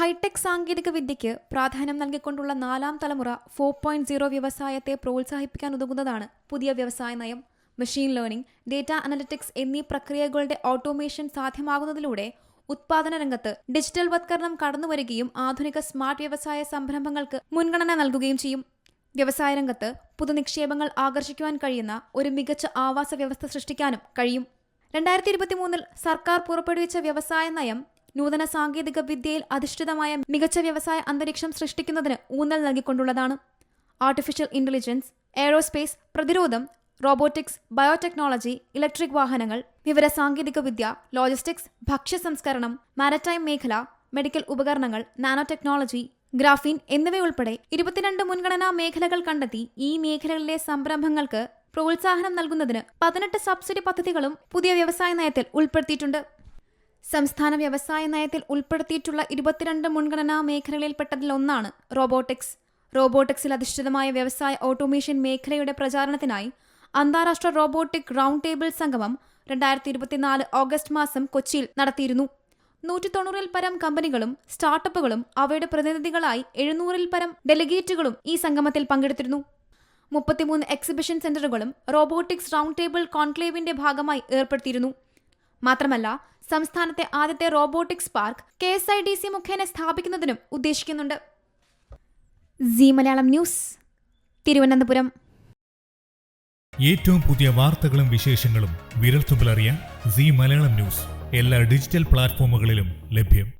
Hi tech സാങ്കേതിക വിദ്യയ്ക്ക് പ്രാധാന്യം നൽകിക്കൊണ്ടുള്ള നാലാം തലമുറ ഫോർ പോയിന്റ് സീറോ വ്യവസായത്തെ പ്രോത്സാഹിപ്പിക്കാൻ ഉതകുന്നതാണ് പുതിയ വ്യവസായ നയം. മെഷീൻ ലേണിംഗ് ഡേറ്റ അനലിറ്റിക്സ് എന്നീ പ്രക്രിയകളുടെ ഓട്ടോമേഷൻ സാധ്യമാകുന്നതിലൂടെ ഉത്പാദന രംഗത്ത് ഡിജിറ്റൽ വത്കരണം കടന്നുവരികയും ആധുനിക സ്മാർട്ട് വ്യവസായ സംരംഭങ്ങൾക്ക് മുൻഗണന നൽകുകയും ചെയ്യും. വ്യവസായ രംഗത്ത് പുതു നിക്ഷേപങ്ങൾ ആകർഷിക്കുവാൻ കഴിയുന്ന ഒരു മികച്ച ആവാസ വ്യവസ്ഥ സൃഷ്ടിക്കാനും കഴിയും. രണ്ടായിരത്തി ഇരുപത്തിമൂന്നിൽ സർക്കാർ പുറപ്പെടുവിച്ച വ്യവസായ നയം നൂതന സാങ്കേതിക വിദ്യയിൽ അധിഷ്ഠിതമായ മികച്ച വ്യവസായ അന്തരീക്ഷം സൃഷ്ടിക്കുന്നതിന് ഊന്നൽ നൽകിക്കൊണ്ടുള്ളതാണ്. ആർട്ടിഫിഷ്യൽ ഇന്റലിജൻസ് എയറോസ്പേസ് പ്രതിരോധം റോബോട്ടിക്സ് ബയോടെക്നോളജി ഇലക്ട്രിക് വാഹനങ്ങൾ വിവര സാങ്കേതികവിദ്യ ലോജിസ്റ്റിക്സ് ഭക്ഷ്യ സംസ്കരണം മാരറ്റൈം മേഖല മെഡിക്കൽ ഉപകരണങ്ങൾ നാനോ ടെക്നോളജി ഗ്രാഫീൻ എന്നിവയുൾപ്പെടെ ഇരുപത്തിരണ്ട് മുൻഗണനാ മേഖലകൾ കണ്ടെത്തി ഈ മേഖലകളിലെ സംരംഭങ്ങൾക്ക് പ്രോത്സാഹനം നൽകുന്നതിന് പതിനെട്ട് സബ്സിഡി പദ്ധതികളും പുതിയ വ്യവസായ നയത്തിൽ ഉൾപ്പെടുത്തിയിട്ടുണ്ട്. സംസ്ഥാന വ്യവസായ നയത്തിൽ ഉൾപ്പെടുത്തിയിട്ടുള്ള ഇരുപത്തിരണ്ട് മുൻഗണനാ മേഖലകളിൽപ്പെട്ടതിലൊന്നാണ് റോബോട്ടിക്സ്. റോബോട്ടിക്സിൽ അധിഷ്ഠിതമായ വ്യവസായ ഓട്ടോമേഷൻ മേഖലയുടെ പ്രചാരണത്തിനായി അന്താരാഷ്ട്ര റോബോട്ടിക് റൗണ്ട് ടേബിൾ സംഗമം രണ്ടായിരത്തി ഇരുപത്തിനാല് ഓഗസ്റ്റ് മാസം കൊച്ചിയിൽ നടത്തിയിരുന്നു. നൂറ്റി തൊണ്ണൂറിൽ പരം കമ്പനികളും സ്റ്റാർട്ടപ്പുകളും അവയുടെ പ്രതിനിധികളായി എഴുന്നൂറിൽ പരം ഡെലിഗേറ്റുകളും ഈ സംഗമത്തിൽ പങ്കെടുത്തിരുന്നു. മുപ്പത്തിമൂന്ന് എക്സിബിഷൻ സെന്ററുകളും റോബോട്ടിക്സ് റൗണ്ട് ടേബിൾ കോൺക്ലേവിന്റെ ഭാഗമായി ഏർപ്പെടുത്തിയിരുന്നു. മാത്രമല്ല സംസ്ഥാനത്തെ ആദ്യത്തെ robotics park K S I D C മുഖേന സ്ഥാപിക്കുന്നതിനും ഉദ്ദേശിക്കുന്നുണ്ട്. C Malayalam news Thiruvananthapuram. ഏറ്റവും പുതിയ വാർത്തകളും വിശേഷങ്ങളും വിരൽത്തുമ്പിലറിയാൻ സി മലയാളം ന്യൂസ് എല്ലാ ഡിജിറ്റൽ പ്ലാറ്റ്ഫോമുകളിലും ലഭ്യം.